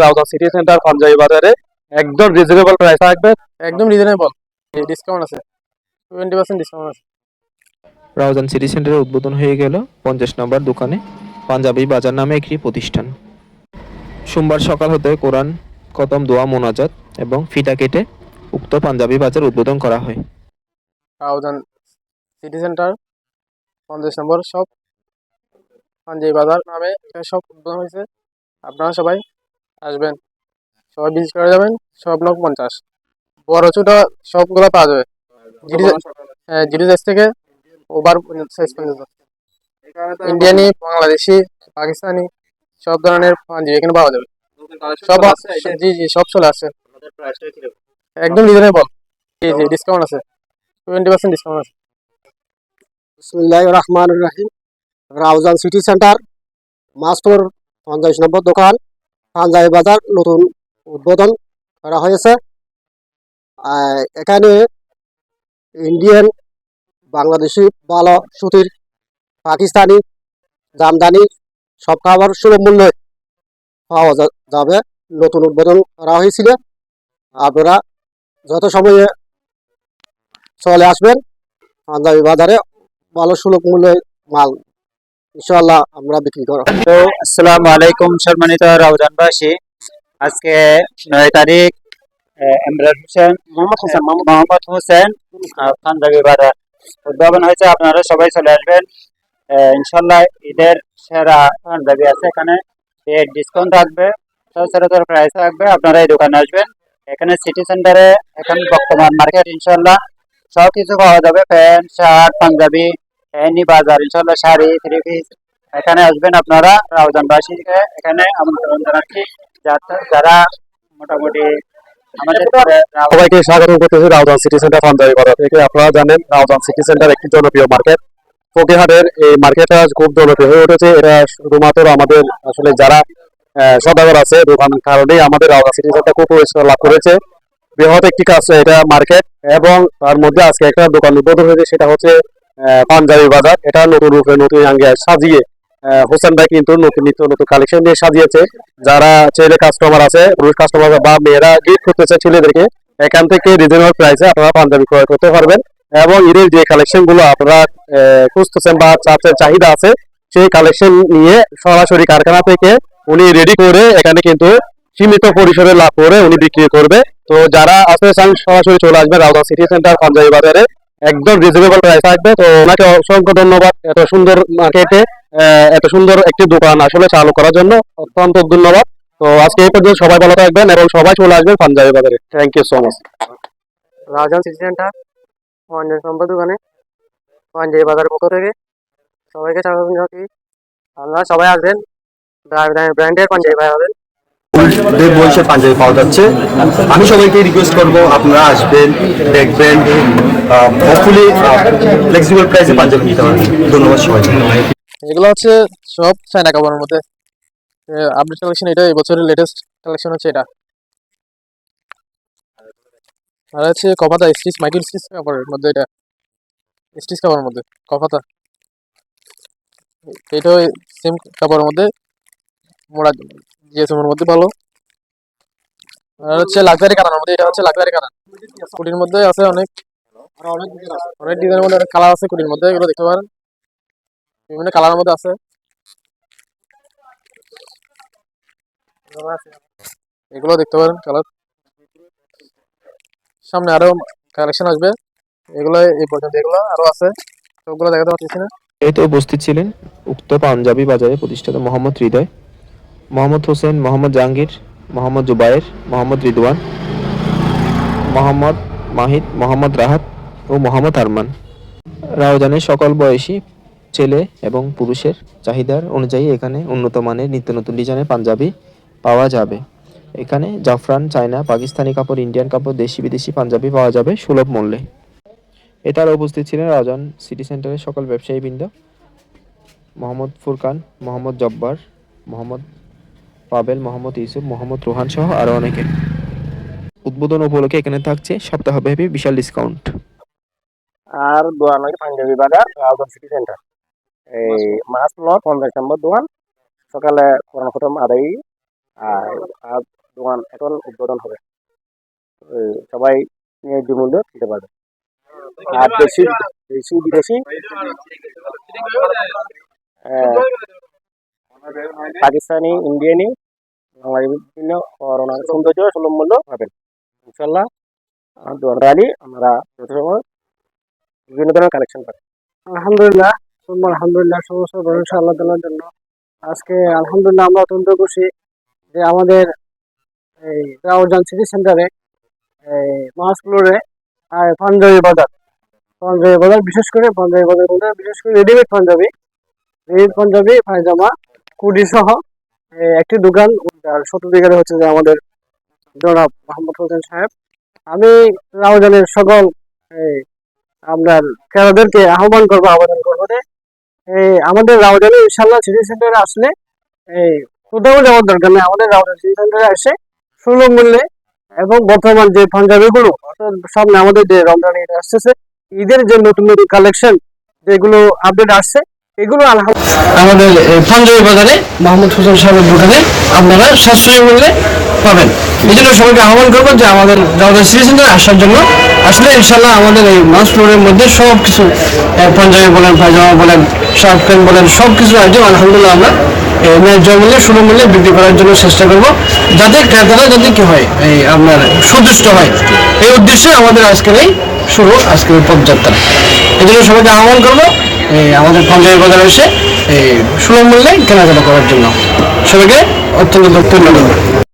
Raozan city centre panjabi বাজারে। একদম reasonable price থাকবে। একদম রিজনেবল ডিসকাউন্ট আছে। টোয়েন্টি পার্সেন্ট ডিসকাউন্ট আছে। রাউজান সিটি সেন্টারে উদ্বোধন হয়ে গেল পঞ্চাশ নম্বর দোকানে পাঞ্জাবি বাজার নামে একটি প্রতিষ্ঠান। সোমবার সকাল হতে কোরআন কতম দোয়া মোনাজাত এবং ফিতা কেটে উক্ত পাঞ্জাবি বাজার উদ্বোধন করা হয়। রাউজান সিটি সেন্টার পঞ্চাশ নম্বর সব পাঞ্জাবি বাজার নামে সব উদ্বোধন হয়েছে। আপনারা সবাই আসবেন। সবাই ভিজিট করে যাবেন। সব লোক পঞ্চাশ। বড় ছোট সবগুলো পাওয়া যাবে। জিডি হ্যাঁ সাইজ থেকে ওভার সাইজ পর্যন্ত ইন্ডিয়ানি বাংলাদেশি পাকিস্তানি সব ধরনের পাঞ্জাবি এখানে পাওয়া যাবে। সব জি জি সব চলে আসছে। একদম রিজনেবল জি জি ডিসকাউন্ট আছে। টোয়েন্টি পার্সেন্ট ডিসকাউন্ট আছে। বিসমুল্লাহ রহমান রাহিম। রাউজান সিটি সেন্টার মাস্টর পঞ্চাশ নম্বর দোকান পাঞ্জাবি বাজার, নতুন উদ্বোধন করা হয়েছে। এখানে ইন্ডিয়ান, বাংলাদেশি ভালো সুতির, পাকিস্তানি, জামদানি, সব খাবার সুলভ মূল্যে পাওয়া যাবে। নতুন উদ্বোধন করা হয়েছিল। আপনারা যত সময়ে চলে আসবেন পাঞ্জাবি বাজারে ভালো সুলভ মূল্যে মাল ইনশাল্লাহ আমরা বিক্রি করব। তো আসসালামু আলাইকুম সম্মানিত রাউজানবাসী আজকে নয় তারিখ ইমরান হোসেন মোহাম্মদ হোসেন মোহাম্মদ হোসেন। পাঞ্জাবি বাজার উদ্ভাবন হয়েছে। আপনারা সবাই চলে আসবেন। ইনশাল্লাহ ঈদের সেরা পাঞ্জাবি আছে এখানে। ডিসকাউন্ট থাকবে সচরাচর প্রাইস থাকবে। আপনারা এই দোকানে আসবেন। এখানে সিটি সেন্টারে এখন বর্তমান মার্কেট ইনশাল্লাহ সব কিছু পাওয়া যাবে। প্যান্ট শার্ট পাঞ্জাবি বাজার, ইনশাল্লাহ শাড়ি থ্রি পিস এখানে আসবেন আপনারা, রাউজানবাসীকে, এখানে আমন্ত্রণ জানাচ্ছি যারা মোটামুটি সিটি সেন্টার আপনারা জানেন সিটি সেন্টার জনপ্রিয় খুব জনপ্রিয় হয়ে উঠেছে। এটা শুধুমাত্র আমাদের আসলে যারা সদাগর আছে দোকান কারণেই আমাদের রাউজান সিটি সেন্টার খুব পরিচিত লাভ করেছে। বৃহৎ একটি কাজ, এটা মার্কেট, এবং তার মধ্যে আজকে একটা দোকান উদ্বোধন হয়েছে, সেটা হচ্ছে পাঞ্জাবি বাজার। এটা নতুন রূপে নতুন আঙ্গে সাজিয়ে হোসেন ভাই কিন্তু নতুন নিত্য নতুন কালেকশন নিয়ে সাজিয়েছে। যারা ছেলে কাস্টমার আছে, পুরুষ কাস্টমার বা মেয়েরা গিফট করতেছে ছেলেদেরকে, এখান থেকে রিজনেবল প্রাইসে আপনারা পাঞ্জাবি ক্রয় করতে পারবেন। এবং ঈদের যে কালেকশনগুলো আপনারা খুঁজতেছেন বা চাচ্ছেন চাহিদা আছে, সেই কালেকশন নিয়ে সরাসরি কারখানা থেকে উনি রেডি করে এখানে কিন্তু সীমিত পরিসরে লাভ করে উনি বিক্রি করবে। তো যারা আসতে চান, সরাসরি চলে আসবেন রাউদা সিটি সেন্টার পাঞ্জাবি বাজারে। একদম রিজনেবল প্রাইস থাকবে। তো ওনাকে অসংখ্য ধন্যবাদ এত সুন্দর মার্কেটে এত সুন্দর একটি দোকান আসলে চালু করার জন্য। অত্যন্ত ধন্যবাদ। তো আজকে এই পর্যন্ত সবাই ভালো থাকবেন এবং সবাই চলে আসবেন পাঞ্জাবি বাজারে। থ্যাংক ইউ সো মাচ রাজধান সিটি সেন্টার পঞ্চাশ নম্বর দোকানে, পাঞ্জাবি বাজারের পক্ষ থেকে সবাইকে স্বাগত জানাচ্ছি। আপনারা সবাই আসবেন ব্র্যান্ডের পাঞ্জাবি পাবেন দেড় বয়সের পাঞ্জাবি পাওয়া যাচ্ছে। আমি সবাইকে রিকোয়েস্ট করব, আপনারা আসবেন, দেখবেন হোপফুলি ফ্লেক্সিবল প্রাইসে পাঞ্জাবি নিতে পারবেন। ধন্যবাদ সবাইকে। এগুলো হচ্ছে সব চায়না কাপড়ের মধ্যে। আপডেট কালেকশন এটা এই বছরের লেটেস্ট কালেকশন হচ্ছে এটা। আর হচ্ছে কপাতা স্টিচ মাইক্রো স্টিচ কাপড়ের মধ্যে এটা। স্টিচ কাপড়ের মধ্যে কপাতা এটাও সেম কাপড়ের মধ্যে। মোড়া জিএসএম মধ্যে ভালো। আর হচ্ছে লাক্সারি কানার মধ্যে এটা হচ্ছে লাক্সারি কানার কুটির মধ্যে আছে অনেক। অনেক ডিজাইনের মধ্যে অনেক কালার আছে কুটির মধ্যে এগুলো দেখতে পারেন। বিভিন্ন কালারের মধ্যে আছে। এগুলো দেখতে পারেন কালার সামনে আরও কালেকশন আসবে। এগুলো এই পর্যন্ত এগুলো আরও আছে। সবগুলো দেখাতে পারতেছি না। এতে উপস্থিত ছিলেন উক্ত পাঞ্জাবি বাজারে প্রতিষ্ঠাতা মোহাম্মদ হৃদয়। মোহাম্মদ হোসেন, মোহাম্মদ জাহাঙ্গীর, মোহাম্মদ জুবায়ের, মোহাম্মদ রিদওয়ান, মোহাম্মদ মাহিদ মোহাম্মদ রাহাত ও মোহাম্মদ আরমান। রাউজানের সকল বয়সী ছেলে এবং পুরুষের চাহিদার অনুযায়ী এখানে উন্নত মানের নিত্য নতুন ডিজাইনের পাঞ্জাবি পাওয়া যাবে। এখানে জাফরান, চায়না, পাকিস্তানি কাপড়, ইন্ডিয়ান কাপড়, দেশি বিদেশি পাঞ্জাবি পাওয়া যাবে সুলভ মূল্যে। এছাড়া উপস্থিত ছিলেন রাউজান সিটি সেন্টারের সকল ব্যবসায়ীবৃন্দ, মোহাম্মদ ফুরকান, মোহাম্মদ জব্বার, মোহাম্মদ পাবেল মোহাম্মদ ইউসুফ মোহাম্মদ রোহান সহ আরও অনেকে। উদ্বোধন উপলক্ষে এখানে থাকছে সপ্তাহব্যাপী বিশাল ডিসকাউন্ট আর দোয়া নয় পাঞ্জাবি বাজার রাউজান সিটি সেন্টার এই মাছ লট পঞ্চাশ নম্বর দোকান সকালে কোরআন খতম আদায়। আর আর দোকান এখন উদ্বোধন হবে। সবাই ন্যায্য মূল্য দিতে পারবে। আর দেশি দেশি বিদেশি। আহ, পাকিস্তানি ইন্ডিয়ানি বাঙালি বিভিন্ন করোনার সৌন্দর্য সুলভ মূল্য পাবেন ইনশাল্লাহ দোকান আমরা যথাসময় বিভিন্ন ধরনের কালেকশন পাবেন আলহামদুলিল্লাহ আলহামদুলিল্লাহ সমস্ত ভরসা আল্লাহ তালার জন্য আজকে আলহামদুলিল্লাহ আমরা অত্যন্ত খুশি যে আমাদের এই রাউজান সিটি সেন্টারে এই মাছ ফ্লোরে আর পাঞ্জাবি বাজার পাঞ্জাবি বাজার বিশেষ করে পাঞ্জাবি বাজার বিশেষ করে রেডিমেড পাঞ্জাবি রেডিমেড পাঞ্জাবি পায়জামা কুডি সহ একটি দোকান আর সত্যাধিকারী হচ্ছে যে আমাদের জনাব মোহাম্মদ হোসেন সাহেব। আমি রাউজানের সকল আপনার খেলাদেরকে আহ্বান করব, আবেদন করব যে আমাদের রাউজানে ইনশাল্লাহ সিটি সেন্টারে আসলে এই কোথাও যাওয়ার দরকার নেই। আমাদের রাউজান সিটি সেন্টারে এসে সুলভ মূল্যে এবং বর্তমান যে পাঞ্জাবিগুলো সামনে আমাদের যে রমজান ঈদ আসতেছে, ঈদের যে নতুন নতুন কালেকশন যেগুলো আপডেট আসছে এগুলো আমাদের বাজারে মোহাম্মদ হোসেন সাহেবের দোকানে আপনারা সাশ্রয়ী মূল্যে পাবেন। এই জন্য সবাইকে আহ্বান করব যে আমাদের আসার জন্য। আসলে ইনশাল্লাহ আমাদের এই মাস ফ্লোরের মধ্যে সব কিছু পাঞ্জাবি বলেন, পায়জামা বলেন, শার্ট প্যান্ট বলেন, সব কিছু আইটেম আলহামদুলিল্লাহ আমরা ন্যায্য মূল্যে, সুলভ মূল্যে বিক্রি করার জন্য চেষ্টা করব। যাতে ক্রেতারা যাতে কি হয়, এই, আপনার সন্তুষ্ট হয়। এই উদ্দেশ্যে আমাদের আজকের এই শুরু, আজকের পদযাত্রা। এই জন্য সবাইকে আহ্বান করব আমাদের পঞ্চায়েত বাজারে এসে সুলভ মূল্যে কেনাকাটা করার জন্য। সবাইকে অত্যন্ত ধন্যবাদ।